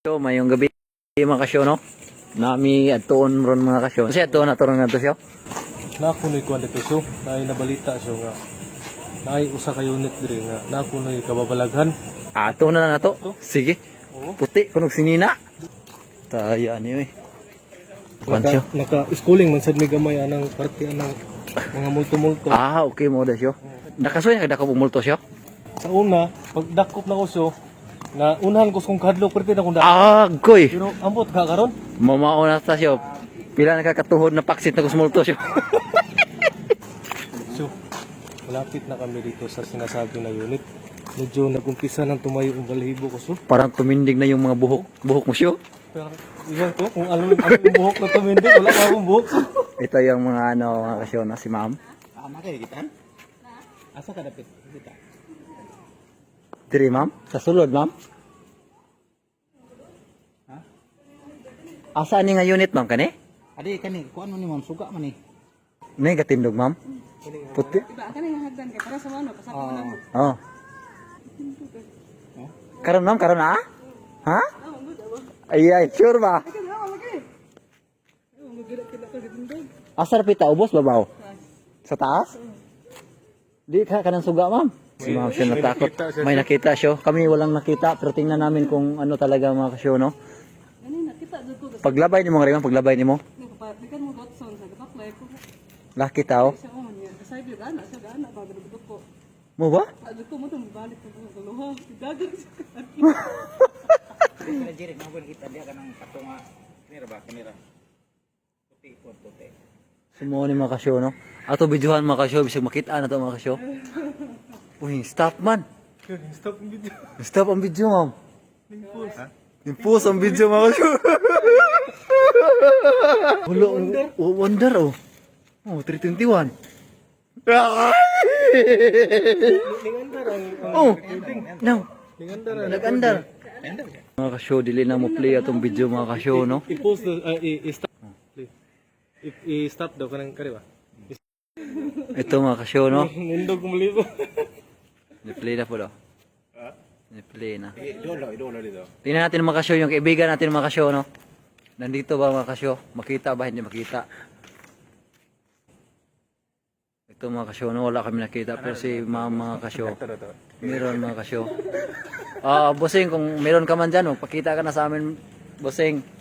So, mayong gabi mga kasyo, no? Nami atuon ron mga kasyo. Kasi atuon na turon na to siya. Nakunoy ko dito so, naay nabalita so nga. Naay usa ka unit diri nga nakunoy kababalaghan. Ato na na to. Sige. Oo. Puti, kunog sinina. Taya niyo eh. Kuwan siya. Naka, naka schooling man sad may gamay anang parte anang mga multo-multo. Ah, okay mo da siya. Nakasuya kada ka bumulto siya. Sa una, pag dakop na ko so, na unahan ko kung kadlo parte na kung da. Ah, goy. Pero ambot ka karon. Mamao na ta siya. Pila nakakatuhod na paksit na kusmulto siya. So, malapit na kami dito sa sinasabi na unit. Medyo nagumpisa nang tumayo ang balahibo ko so. Parang tumindig na yung mga buhok. Buhok mo siya. Pero iyan ko, kung alam ano yung buhok na tumindi, wala ka akong buhok. Ito yung mga ano, mga kasyo na si ma'am. Ah, nakikita? Asa ka dapit? Kita. Diri ma'am. Sa sulod ma'am. Asa ni nga unit ma'am kani? Adi kani kuan man ni ma'am suga man ni. Nay gatindog ma'am. Puti. Iba ka na yung hagdan kay para sa ano, pasako mo na mo. Oh. Karon ma'am, karon na? Ha? Ay, ay, sure ba? Oh. Asar pita ubos babaw? Sa taas? Di ka kanang suga, ma'am. Si ma'am siya natakot. May nakita siya. Kami walang nakita, pero tingnan namin kung ano talaga mga kasyo, no? Ko. Paglabay ni mo, Raymond, paglabay ni mo. Laki tao. Mo ba gudugdug ko. Mo ba? Sumuha ni mga kasyo, no? Ato videohan mga kasyo, bisag makita na to mga kasyo. Uy, stop man. Stop ang video. Stop ang video, ma'am. Impose ang video, mga kasyo. Wala, wonder. Oh, wonder, oh. Oh, 321. Lingandar ang Oh, no. Nag-andar. Mga kasyo, dili na mo play atong video mga kasyo, no? i-post uh, i-stop. I-stop daw kanang kari ba? Ito mga kasyo, no? Nindog mo libo. Ni-play na po daw. Ni-play na. Idolo idolo dito. Tingnan natin mga kasyo, yung kaibigan natin mga kasyo, no? Nandito ba mga kasyo? Makita ba? Hindi makita. Ito mga kasyo, no? Wala kami nakita. Pero si ma'am mga kasyo, meron mga kasyo. Ah, bossing, kung meron ka man dyan, magpakita ka na sa amin, bossing.